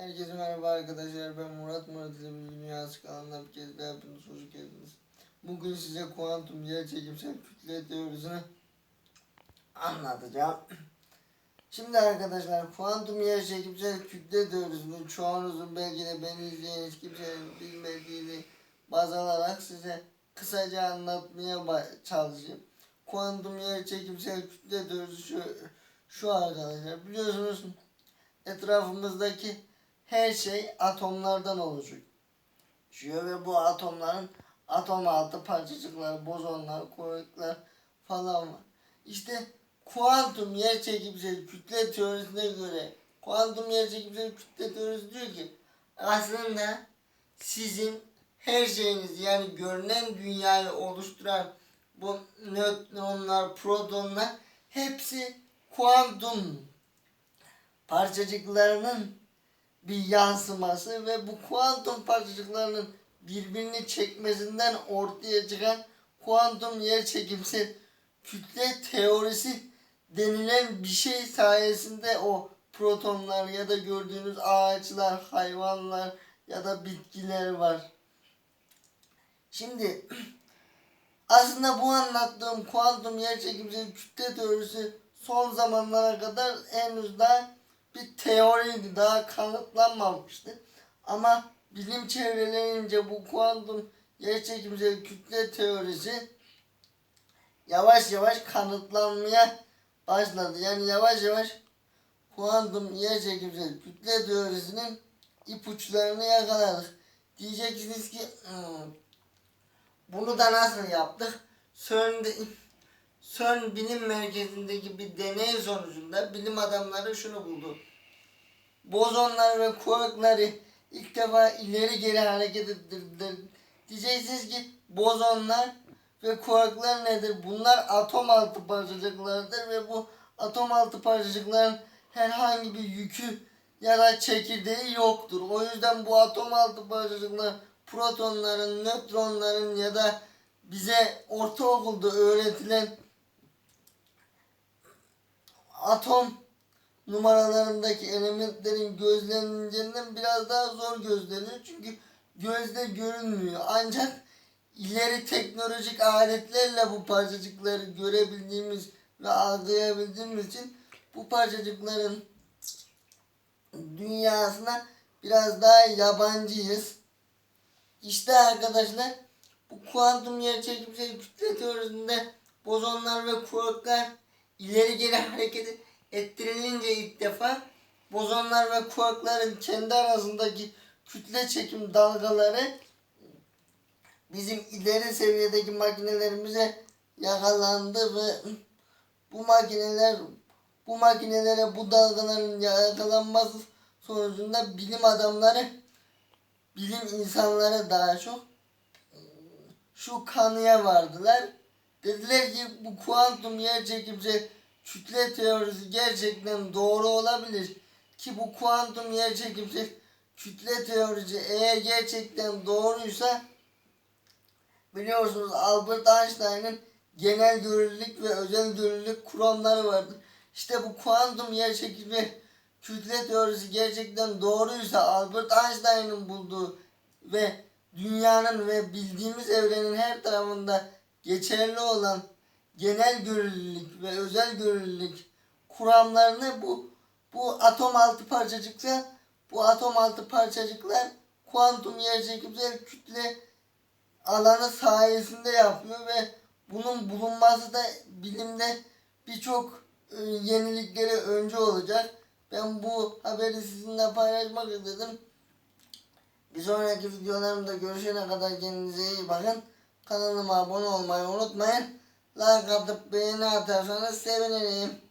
Herkese merhaba arkadaşlar. Ben Murat Murat ile bir dünyası kanalına bir kez daha hepiniz hoş geldiniz. Bugün size kuantum yer çekimsel kütle teorisini anlatacağım. Şimdi arkadaşlar kuantum yer çekimsel kütle teorisini çoğunuzun belki de beni izleyen hiç kimsenin bilmediğini baz alarak size kısaca anlatmaya çalışayım. Kuantum yer çekimsel kütle teorisi şu, şu arkadaşlar biliyorsunuz etrafımızdaki her şey atomlardan oluşuyor ve bu atomların atom altı parçacıklar, bozonlar, kuvvetler falan var. İşte kuantum yerçekimsel kütle teorisine göre kuantum yerçekimsel kütle teorisi diyor ki aslında sizin her şeyiniz yani görünen dünyayı oluşturan bu nötronlar, protonlar hepsi kuantum parçacıklarının bir yansıması ve bu kuantum parçacıklarının birbirini çekmesinden ortaya çıkan kuantum yer çekimsel kütle teorisi denilen bir şey sayesinde o protonlar ya da gördüğünüz ağaçlar, hayvanlar ya da bitkiler var. Şimdi aslında bu anlattığım kuantum yer çekimsel kütle teorisi son zamanlara kadar henüz daha bir teoriydi. Daha kanıtlanmamıştı. Ama bilim çevrelerince bu kuantum yerçekimsel kütle teorisi yavaş yavaş kanıtlanmaya başladı. Yani yavaş yavaş kuantum yerçekimsel kütle teorisinin ipuçlarını yakaladık. Diyeceksiniz ki "Hmm, bunu da nasıl yaptık? CERN'de CERN bilim merkezindeki bir deney sonucunda bilim adamları şunu buldu. Bozonlar ve kuarkları ilk defa ileri geri hareket ettirdiler. Diyeceksiniz ki bozonlar ve kuarklar nedir? Bunlar atom altı parçacıklardır ve bu atom altı parçacıkların herhangi bir yükü ya da çekirdeği yoktur. O yüzden bu atom altı parçacıklar protonların, nötronların ya da bize ortaokulda öğretilen atom numaralarındaki elementlerin gözleneceğinden biraz daha zor gözleniyor. Çünkü gözle görünmüyor. Ancak ileri teknolojik aletlerle bu parçacıkları görebildiğimiz ve algılayabildiğimiz için bu parçacıkların dünyasına biraz daha yabancıyız. İşte arkadaşlar bu kuantum yerçekimsel kütle teorisinde bozonlar ve kuarklar ileri geri hareket ettirilince ilk defa bozonlar ve kuarkların kendi arasındaki kütle çekim dalgaları bizim ileri seviyedeki makinelerimize yakalandı ve bu makineler bu makinelere bu dalgaların yakalanması sonucunda bilim adamları bilim insanları daha çok şu kanıya vardılar. Dediler ki bu kuantum yerçekimsel kütle teorisi gerçekten doğru olabilir. Ki bu kuantum yerçekimsel kütle teorisi eğer gerçekten doğruysa biliyorsunuz Albert Einstein'ın genel görelilik ve özel görelilik kuramları vardır. İşte bu kuantum yerçekimsel kütle teorisi gerçekten doğruysa Albert Einstein'ın bulduğu ve dünyanın ve bildiğimiz evrenin her tarafında geçerli olan genel görelilik ve özel görelilik kuramlarını bu bu atom altı parçacıklar bu atom altı parçacıklar kuantum yerçekimsel kütle alanı sayesinde yapıyor ve bunun bulunması da bilimde birçok e, yeniliklere önce olacak. Ben bu haberi sizinle paylaşmak istedim. Bir sonraki videolarımda görüşene kadar kendinize iyi bakın. Kanalıma abone olmayı unutmayın. Like atıp beğeni atarsanız sevinirim.